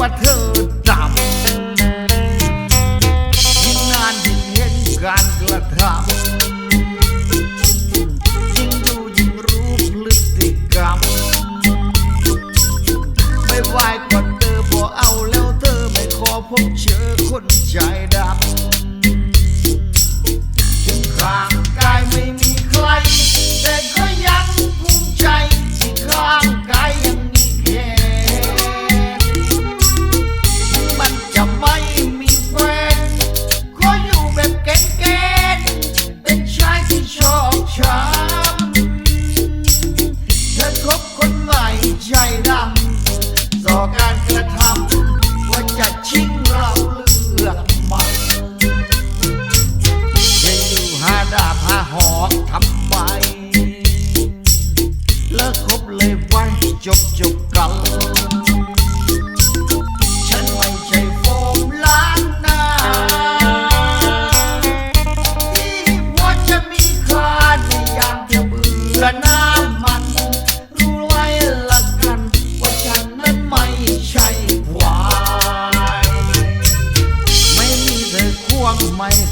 ว่าเธอดำงนานที่เห็นการกระทำ my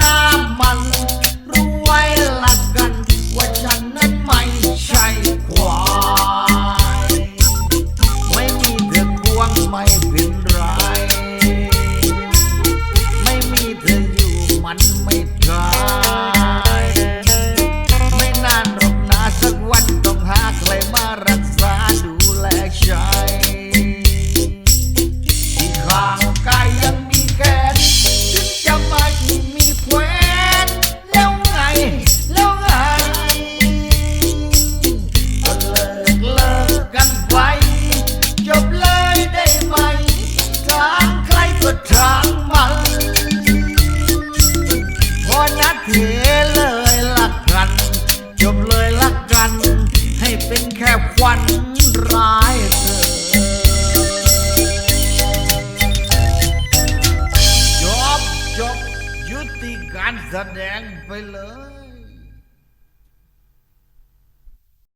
น้ำมา วันร้ายเธอจบจบยุติการแสดงไปเลย